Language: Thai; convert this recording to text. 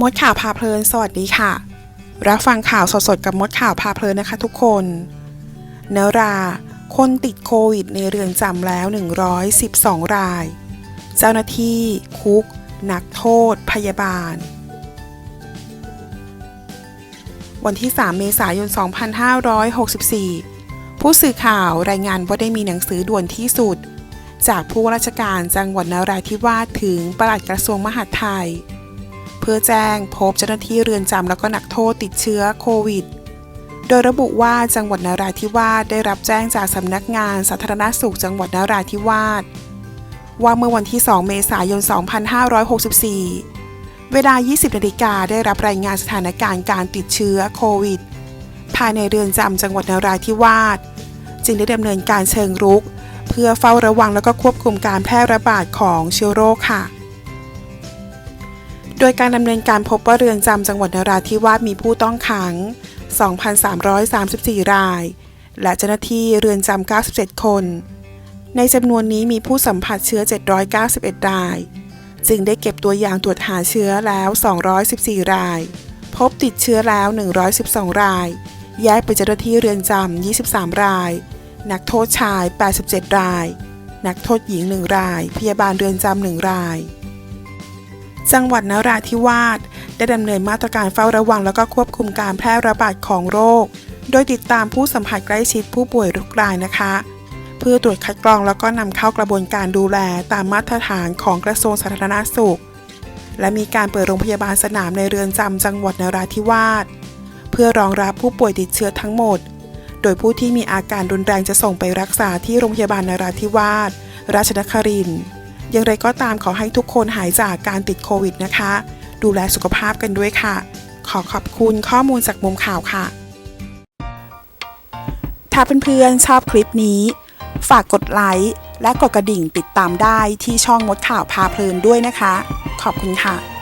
มดข่าวพาเพลิน สวัสดีค่ะ รับฟังข่าวสดๆกับมดข่าวพาเพลินนะคะทุกคนเนรา คนติดโควิดในเรือนจำแล้ว 112 ราย เจ้าหน้าที่ คุก นักโทษ พยาบาล วันที่ 3 เมษายน 2564 ผู้สื่อข่าวรายงานว่าได้มีหนังสือด่วนที่สุด จากผู้ว่าราชการจังหวัดนราธิวาสถึงปลัดกระทรวงมหาดไทย เพื่อแจ้งพบเจ้าหน้าที่เรือนจำแล้วก็นักโทษติดเชื้อโควิด โดยระบุว่าจังหวัดนราธิวาสได้รับแจ้งจากสำนักงานสาธารณสุขจังหวัดนราธิวาสว่าเมื่อวันที่ 2 เมษายน 2564 เวลา 20 นาฬิกาได้รับรายงานสถานการณ์การติดเชื้อโควิด ภายในเรือนจำจังหวัดนราธิวาสจึงได้ดำเนินการเชิงรุก เพื่อเฝ้าระวังแล้วก็ควบคุมการแพร่ระบาดของเชื้อโรคค่ะ โดยการดำเนินการพบว่าเรือนจำจังหวัดนราธิวาสมีผู้ต้องขัง 2,334 ราย และเจ้าหน้าที่เรือนจำ 97 คน ในจำนวนนี้มีผู้สัมผัสเชื้อ 791 ราย จึงได้เก็บตัวอย่างตรวจหาเชื้อแล้ว 214 ราย พบติดเชื้อแล้ว 112 ราย แยกเป็นเจ้าหน้าที่เรือนจำ 23 ราย นักโทษชาย 87 ราย นักโทษหญิง 1 ราย พยาบาลเรือนจำ 1 ราย จังหวัดนราธิวาสได้ดำเนินมาตรการเฝ้าระวังแล้วก็ควบคุมการแพร่ระบาดของโรค โดยติดตามผู้สัมผัสใกล้ชิดผู้ป่วยทุกรายนะคะ เพื่อตรวจคัดกรองแล้วก็นำเข้ากระบวนการดูแลตามมาตรฐานของกระทรวงสาธารณสุข และมีการเปิดโรงพยาบาลสนามในเรือนจำจังหวัดนราธิวาสเพื่อรองรับผู้ป่วยติดเชื้อทั้งหมด โดยผู้ที่มีอาการรุนแรงจะส่งไปรักษาที่โรงพยาบาลนราธิวาสราชนครินทร์ อย่างไรก็ตามขอให้ทุกคนหายจากการติดโควิดนะคะ ดูแลสุขภาพกันด้วยค่ะ ขอขอบคุณข้อมูลจากมุมข่าวค่ะ ถ้าเพื่อนๆชอบคลิปนี้ ฝากกดไลค์และกดกระดิ่งติดตามได้ที่ช่องมดข่าวพาเพลินด้วยนะคะ ขอบคุณค่ะ